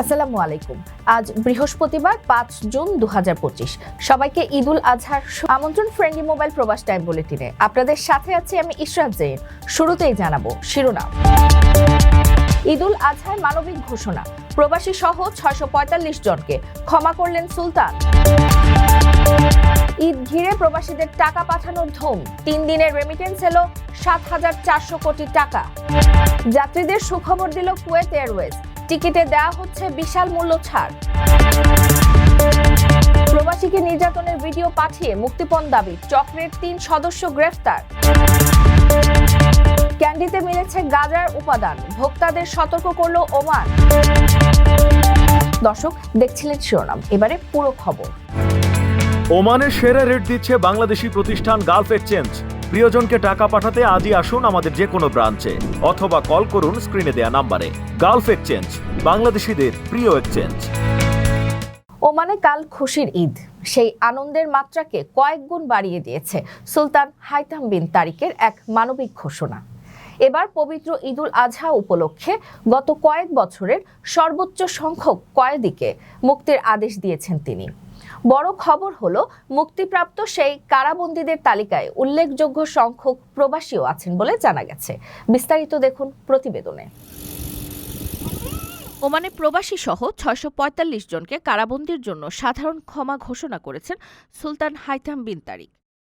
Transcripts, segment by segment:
আসসালামু আলাইকুম। আজ বৃহস্পতিবার, পাঁচ জুন দু সবাইকে ঈদুল আজহার আমন্ত্রণ ফ্রেন্ডলি মোবাইল প্রবাস টাইম বুলেটিনে। আপনাদের সাথে আছি আমি ইশরাত জৈন শুরুতেই জানাব শিরোনাম। ঈদুল আজহার মানবিক ঘোষণা। প্রবাসী সহ ছয়শো জনকে ক্ষমা করলেন সুলতান। ঈদ ঘিরে প্রবাসীদের টাকা পাঠানোর ধুম। তিন দিনের রেমিটেন্স এলো সাত হাজার চারশো কোটি টাকা। যাত্রীদের সুখবর দিল কুয়েত এয়ারওয়েজ। টিকিটে দেওয়া হচ্ছে বিশাল মূল্য ছাড়। প্রবাসীকে নির্যাতনের ভিডিও পাঠিয়ে মুক্তিপণ দাবি, চক্রের তিন সদস্য গ্রেফতার। ক্যান্ডিতে মিলেছে গাজার উপাদান, ভোক্তাদের সতর্ক করল ওমান। দর্শক, দেখছিলেন শিরোনাম, এবারে পুরো খবর। ওমানের সেরা রেট দিচ্ছে বাংলাদেশি প্রতিষ্ঠান গালফ এক্সচেঞ্জ। প্রিয়জনকে টাকা পাঠাতে আজই আসুন আমাদের যে কোনো ব্রাঞ্চে, অথবা কল করুন স্ক্রিনে দেয়া নাম্বারে। গালফ এক্সচেঞ্জ, বাংলাদেশিদের প্রিয় এক্সচেঞ্জ। ওমানে কাল খুশির ঈদ। সেই আনন্দের মাত্রাকে কয়েক গুণ বাড়িয়ে দিয়েছে সুলতান হাইতাম বিন তারিকের এক মানবিক ঘোষণা। এবার পবিত্র ঈদুল আজহা উপলক্ষে গত কয়েক বছরের সর্বোচ্চ সংখ্যক কয়েদিকে মুক্তির আদেশ দিয়েছেন তিনি। বড় খবর হলো, মুক্তিপ্রাপ্ত সেই কারাবন্দীদের তালিকায় উল্লেখযোগ্য সংখ্যক প্রবাসীও আছেন বলে জানা গেছে। বিস্তারিত দেখুন প্রতিবেদনে। ওমানে প্রবাসী সহ ছয়শো পঁয়তাল্লিশ জনকে কারাবন্দির জন্য সাধারণ ক্ষমা ঘোষণা করেছেন সুলতান Haitham bin Tariq.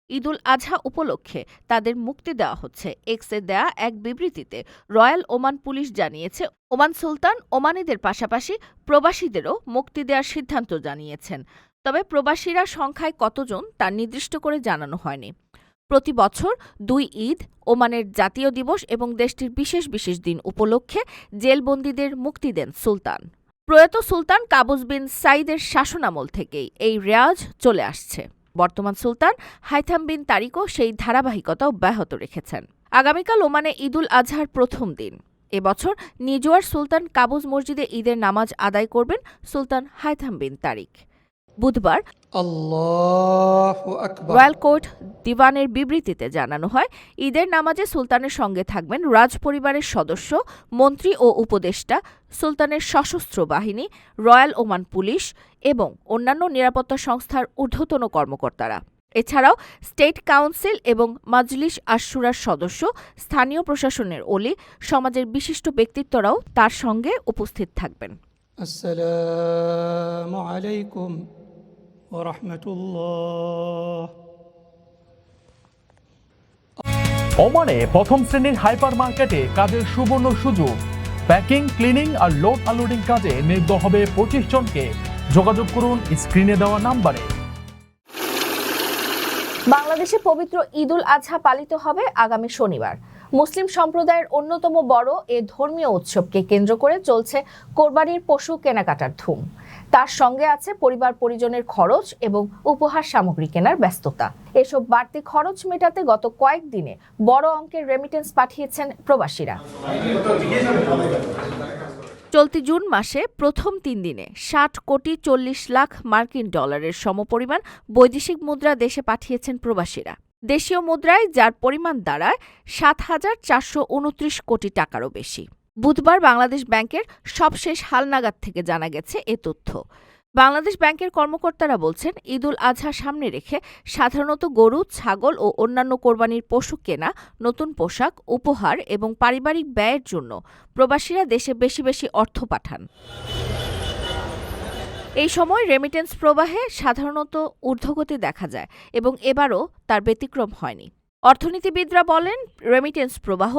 Eid ul Adha উপলক্ষে তাদের মুক্তি দেওয়া হচ্ছে। এক্সে দেয়া এক বিবৃতিতে রয়্যাল ওমান পুলিশ জানিয়েছে, ওমান সুলতান ওমানিদের পাশাপাশি প্রবাসীদেরও মুক্তি দেওয়ার সিদ্ধান্ত জানিয়েছেন। তবে প্রবাসীরা সংখ্যায় কতজন তা নির্দিষ্ট করে জানানো হয়নি। প্রতি বছর দুই ঈদ, ওমানের জাতীয় দিবস এবং দেশটির বিশেষ বিশেষ দিন উপলক্ষে জেলবন্দীদের মুক্তি দেন সুলতান। প্রয়াত সুলতান কাবুস বিন সাইদের শাসনামল থেকেই এই রেয়াজ চলে আসছে। বর্তমান সুলতান হাইথাম বিন তারিকও সেই ধারাবাহিকতা অব্যাহত রেখেছেন। আগামীকাল ওমানে ঈদুল আজহার প্রথম দিন। এবছর নিজুয়ার সুলতান কাবুজ মসজিদে ঈদের নামাজ আদায় করবেন সুলতান হাইথাম বিন তারিক। বুধবার রয়্যাল কোর্ট দিওয়ানের বিবৃতিতে জানানো হয় ঈদের নামাজে সুলতানের সঙ্গে থাকবেন রাজ পরিবারের সদস্য মন্ত্রী ও উপদেষ্টা সুলতানের সশস্ত্র বাহিনী রয়্যাল ওমান পুলিশ এবং অন্যান্য নিরাপত্তা সংস্থার ঊর্ধ্বতন কর্মকর্তারা। এছাড়াও স্টেট কাউন্সিল এবং মাজলিস আশুরার সদস্য স্থানীয় প্রশাসনের ওলি সমাজের বিশিষ্ট ব্যক্তিত্বরাও তার সঙ্গে উপস্থিত থাকবেন। আসসালামু আলাইকুম। ওয়া রাহমাতুল্লাহ। ওমানে প্রথম শ্রেণির হাইপার মার্কেটে কাজের সুবর্ণ সুযোগ। প্যাকিং ক্লিনিং আর লোড আনলোডিং কাজে নিয়োগ হবে পঁচিশ জনকে। যোগাযোগ করুন স্ক্রিনে দেওয়া নাম্বারে। বাংলাদেশে পবিত্র ঈদুল আজহা পালিত হবে আগামী শনিবার। মুসলিম সম্প্রদায়ের অন্যতম বড় এ ধর্মীয় উৎসবকে কেন্দ্র করে চলছে কোরবানির পশু কেনাকাটার ধুম। তার সঙ্গে আছে পরিবার পরিজনের খরচ এবং উপহার সামগ্রী কেনার ব্যস্ততা। এসব বাড়তি খরচ মেটাতে গত কয়েকদিনে বড় অঙ্কের রেমিটেন্স পাঠিয়েছেন প্রবাসীরা। চলতি জুন মাসে প্রথম তিন দিনে ষাট কোটি চল্লিশ লাখ মার্কিন ডলারের সমপরিমাণ বৈদেশিক মুদ্রা দেশে পাঠিয়েছেন প্রবাসীরা। দেশীয় মুদ্রায় যার পরিমাণ দাঁড়ায় সাত হাজার চারশো উনত্রিশ কোটি টাকারও বেশি। বুধবার বাংলাদেশ ব্যাংকের সবশেষ হালনাগাদ থেকে জানা গেছে এ তথ্য। বাংলাদেশ ব্যাংকের কর্মকর্তারা বলছেন ঈদুল আজহা সামনে রেখে সাধারণত গরু, ছাগল ও অন্যান্য কোরবানির পশু কেনা, নতুন পোশাক, উপহার এবং পারিবারিক ব্যয়ের জন্য প্রবাসীরা দেশে বেশি বেশি অর্থ পাঠান। এই সময় রেমিটেন্স প্রবাহে সাধারণত ঊর্ধ্বগতি দেখা যায় এবং এবারও তার ব্যতিক্রম হয়নি। অর্থনীতিবিদরা বলেন রেমিটেন্স প্রবাহ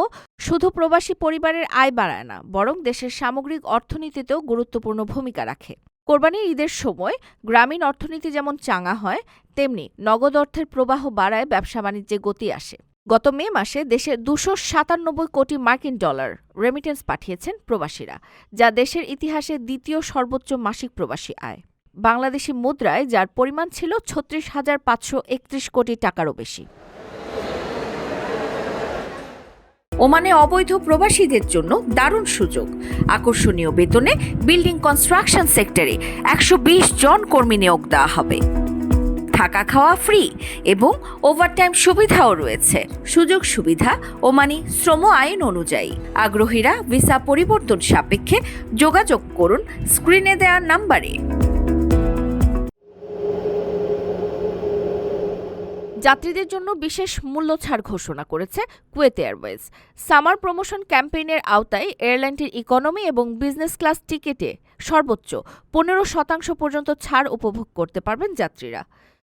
শুধু প্রবাসী পরিবারের আয় বাড়ায় না, বরং দেশের সামগ্রিক অর্থনীতিতেও গুরুত্বপূর্ণ ভূমিকা রাখে। কোরবানির ঈদের সময় গ্রামীণ অর্থনীতি যেমন চাঙা হয়, তেমনি নগদ অর্থের প্রবাহ বাড়ায় ব্যবসা বাণিজ্যে গতি আসে। গত মে মাসে দেশে দুশো সাতানব্বই কোটি মার্কিন ডলার রেমিটেন্স পাঠিয়েছেন প্রবাসীরা, যা দেশের ইতিহাসে দ্বিতীয় সর্বোচ্চ মাসিক প্রবাসী আয়। বাংলাদেশি মুদ্রায় যার পরিমাণ ছিল ছত্রিশ হাজার পাঁচশো একত্রিশ কোটি টাকারও বেশি। ওমানে অবৈধ প্রবাসীদের জন্য দারুণ সুযোগ। আকর্ষণীয় বেতনে বিল্ডিং কনস্ট্রাকশন সেক্টরে একশো বিশ জন কর্মী নিয়োগ দেওয়া হবে। থাকা খাওয়া ফ্রি এবং ওভারটাইম সুবিধাও রয়েছে। সুযোগ সুবিধা ও মানে শ্রম আইন অনুযায়ী। আগ্রহীরা ভিসা পরিবর্তন সাপেক্ষে যোগাযোগ করুন, স্ক্রিনে দেওয়া নাম্বারে। যাত্রীদের জন্য বিশেষ মূল্য ছাড় ঘোষণা করেছে কুয়েত এয়ারওয়েজ। সামার প্রমোশন ক্যাম্পেইনের আওতায় এয়ারলাইনটির ইকোনমি এবং বিজনেস ক্লাস টিকিটে সর্বোচ্চ পনেরো শতাংশ পর্যন্ত ছাড় উপভোগ করতে পারবেন যাত্রীরা।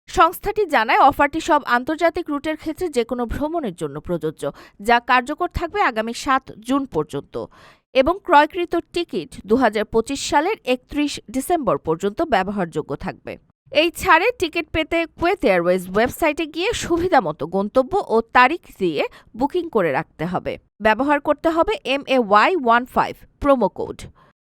সংস্থাটি জানায়, অফারটি সব আন্তর্জাতিক রুটের ক্ষেত্রে যে কোনো ভ্রমণের জন্য প্রযোজ্য, যা কার্যকর থাকবে আগামী সাত জুন পর্যন্ত এবং ক্রয়কৃত টিকিট দু হাজার পঁচিশ সালের একত্রিশ ডিসেম্বর পর্যন্ত ব্যবহারযোগ্য থাকবে। এই ছাড়ে টিকিট পেতে কুয়েত এয়ারওয়েজ ওয়েবসাইটে গিয়ে সুবিধামতো গন্তব্য ও তারিখ দিয়ে বুকিং করে রাখতে হবে। ব্যবহার করতে হবে M A Y one five, promo code.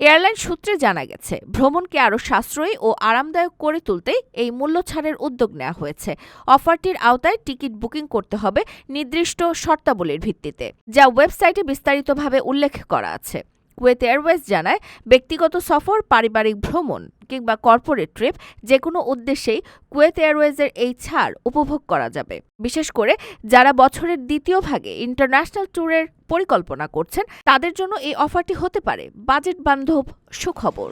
Airline সূত্রে জানা গেছে, ভ্রমণকে আরও সাশ্রয়ী ও আরামদায়ক করে তুলতেই এই মূল্য ছাড়ের উদ্যোগ নেওয়া হয়েছে। অফারটির আওতায় টিকিট বুকিং করতে হবে নির্দিষ্ট শর্তাবলীর ভিত্তিতে, যা ওয়েবসাইটে বিস্তারিতভাবে উল্লেখ করা আছে। কুয়েত এয়ারওয়েজ জানায়, ব্যক্তিগত সফর, পারিবারিক ভ্রমণ কিংবা কর্পোরেট ট্রিপ যে কোনো উদ্দেশ্যেই কুয়েত এয়ারওয়েজের এই ছাড় উপভোগ করা যাবে। বিশেষ করে যারা বছরের দ্বিতীয় ভাগে ইন্টারন্যাশনাল ট্যুরের পরিকল্পনা করছেন, তাদের জন্য এই অফারটি হতে পারে। বাজেট বান্ধব সুখবর।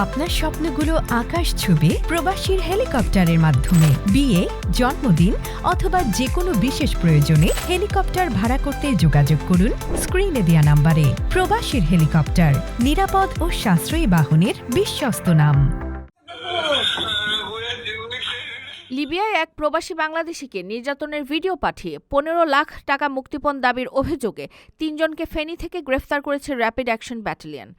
আপনার স্বপ্নগুলো আকাশ ছুবে প্রবাসীর হেলিকপ্টারের মাধ্যমে। বিয়ে, জন্মদিন অথবা যে কোনো বিশেষ প্রয়োজনে হেলিকপ্টার ভাড়া করতে যোগাযোগ করুন স্ক্রিনে দেয়া নাম্বারে। প্রবাসীর হেলিকপ্টার, নিরাপদ ও সাশ্রয়ী বাহনের বিশ্বস্ত নাম। লিবিয়ায় এক প্রবাসী বাংলাদেশিকে নির্যাতনের ভিডিও পাঠিয়ে পনেরো লাখ টাকা মুক্তিপণ দাবির অভিযোগে তিনজনকে ফেনী থেকে গ্রেফতার করেছে র্যাপিড অ্যাকশন ব্যাটালিয়ন।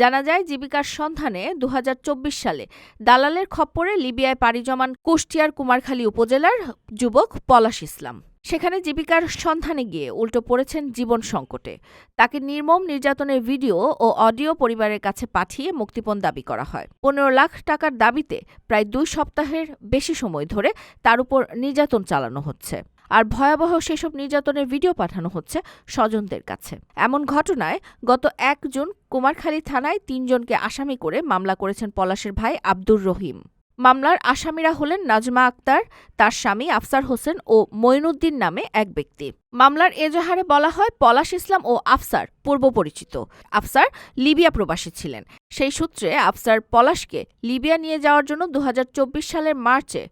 জানা যায়, জীবিকার সন্ধানে দু হাজার চব্বিশ সালে দালালের খপ্পরে লিবিয়ায় পাড়ি জমান কুষ্টিয়ার কুমারখালী উপজেলার যুবক পলাশ ইসলাম। সেখানে জীবিকার সন্ধানে গিয়ে উল্টো পড়েছেন জীবন সংকটে। তাকে নির্মম নির্যাতনের ভিডিও ও অডিও পরিবারের কাছে পাঠিয়ে মুক্তিপণ দাবি করা হয়। পনেরো লাখ টাকার দাবিতে প্রায় দুই সপ্তাহের বেশি সময় ধরে তার উপর নির্যাতন চালানো হচ্ছে। আর ভয়াবহ সেসব নির্যাতনের ভিডিও পাঠানো হচ্ছে স্বজনদের কাছে। এমন ঘটনায় গত এক জুন কুমারখালী থানায় তিনজনকে আসামি করে মামলা করেছেন পলাশের ভাই আব্দুর রহিম। মামলার আসামিরা হলেন নাজমা আক্তার, তার স্বামী আফসার হোসেন ও মঈনুদ্দিন নামে এক ব্যক্তি। মামলার এজাহারে বলা হয় পলাশ ইসলাম ও আফসার পূর্ব পরিচিত। আফসার লিবিয়া প্রবাসী ছিলেন। সেই সূত্রে আফসার পলাশকে লিবিয়া নিয়ে যাওয়ার জন্য দু হাজার চব্বিশ সালের মার্চে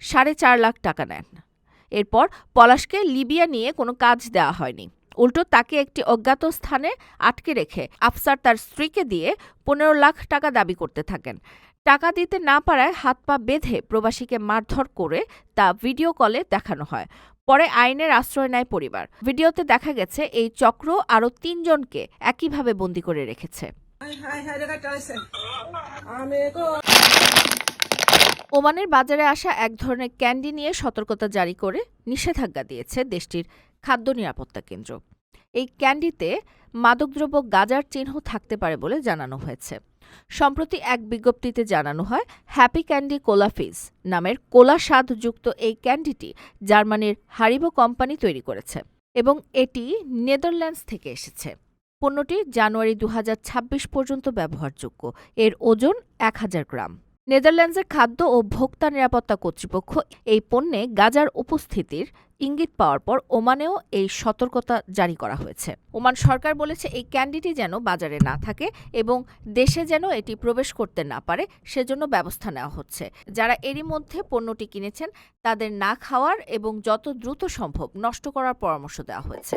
সাড়ে চার লাখ টাকা নেন। এরপর পলাশকে লিবিয়া নিয়ে কোনো কাজ দেওয়া হয়নি। উল্টো তাকে একটি অজ্ঞাত স্থানে আটকে রেখে আফসার তার স্ত্রীকে দিয়ে পনেরো লাখ টাকা দাবি করতে থাকেন। টাকা দিতে না পারায় হাত পা বেঁধে প্রবাসীকে মারধর করে তা ভিডিও কলে দেখানো হয়। পরে আইনের আশ্রয় নেয় পরিবার। ভিডিওতে দেখা গেছে, এই চক্র আরও তিনজনকে একইভাবে বন্দি করে রেখেছে। ওমানের বাজারে আসা এক ধরনের ক্যান্ডি নিয়ে সতর্কতা জারি করে নিষেধাজ্ঞা দিয়েছে দেশটির খাদ্য নিরাপত্তা কেন্দ্র। এই ক্যান্ডিতে মাদকদ্রব্য গাজার চিহ্ন থাকতে পারে বলে জানানো হয়েছে। সম্প্রতি এক বিজ্ঞপ্তিতে জানানো হয়, হ্যাপি ক্যান্ডি কোলাফিজ নামের কোলা স্বাদযুক্ত এই ক্যান্ডিটি জার্মানির হারিবো কোম্পানি তৈরি করেছে এবং এটি নেদারল্যান্ডস থেকে এসেছে। পণ্যটি জানুয়ারি দু হাজার ছাব্বিশ পর্যন্ত ব্যবহারযোগ্য। এর ওজন এক হাজার গ্রাম। নেদারল্যান্ডসের খাদ্য ও ভোক্তা নিরাপত্তা কর্তৃপক্ষ এই পণ্যে গাজার উপস্থিতির ইঙ্গিত পাওয়ার পর ওমানেও এই সতর্কতা জারি করা হয়েছে। ওমান সরকার বলেছে এই ক্যান্ডিটি যেন বাজারে না থাকে এবং দেশে যেন এটি প্রবেশ করতে না পারে, সেজন্য ব্যবস্থা নেওয়া হচ্ছে। যারা এরই মধ্যে পণ্যটি কিনেছেন, তাদের না খাওয়ার এবং যত দ্রুত সম্ভব নষ্ট করার পরামর্শ দেওয়া হয়েছে।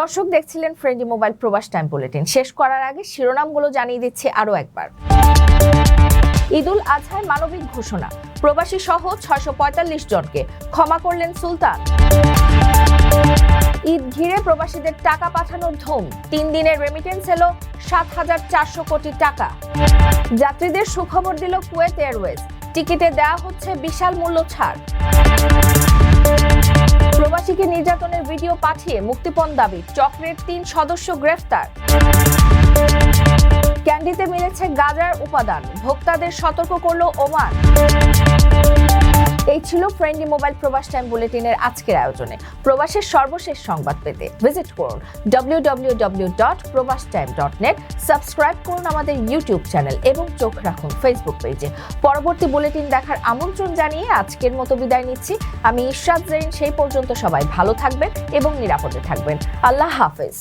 দর্শক, দেখছিলেন ফ্রেন্ডি মোবাইল প্রবাস টাইম বুলেটিন। শেষ করার আগে শিরোনামগুলো জানিয়ে দিচ্ছে আরও একবার। ঈদুল আজহায় মানবিক ঘোষণা। প্রবাসী সহ ছয়শো পঁয়তাল্লিশ জনকে ক্ষমা করলেন সুলতান। ঈদ ঘিরে প্রবাসীদের টাকা পাঠানোর ধুম। তিন দিনের রেমিটেন্স এলো সাত হাজার চারশো কোটি টাকা। যাত্রীদের সুখবর দিল কুয়েত এয়ারওয়েজ। টিকিটে দেওয়া হচ্ছে বিশাল মূল্য ছাড়। প্রবাসীকে নির্যাতনের ভিডিও পাঠিয়ে মুক্তিপণ দাবি, চক্রের তিন সদস্য গ্রেফতার। ক্যান্ডিতে মিলেছে গাজার উপাদান। ভোক্তাদের সতর্ক করল ওমান। এই ছিল ফ্রেন্ডলি মোবাইল প্রবাস টাইম বুলেটিনের আজকের আয়োজনে। প্রবাসের সর্বশেষ সংবাদ পেতে ভিজিট করুন www.probastime.net সাবস্ক্রাইব করুন আমাদের ইউটিউব চ্যানেল এবং চোখ রাখুন ফেসবুক পেজে পরবর্তী বুলেটিন দেখার আমন্ত্রণ জানিয়ে আজকের মতো বিদায় নিচ্ছি। আমি ইশরাত জৈন, সেই পর্যন্ত সবাই ভালো থাকবেন এবং নিরাপদে থাকবেন। আল্লাহ হাফেজ।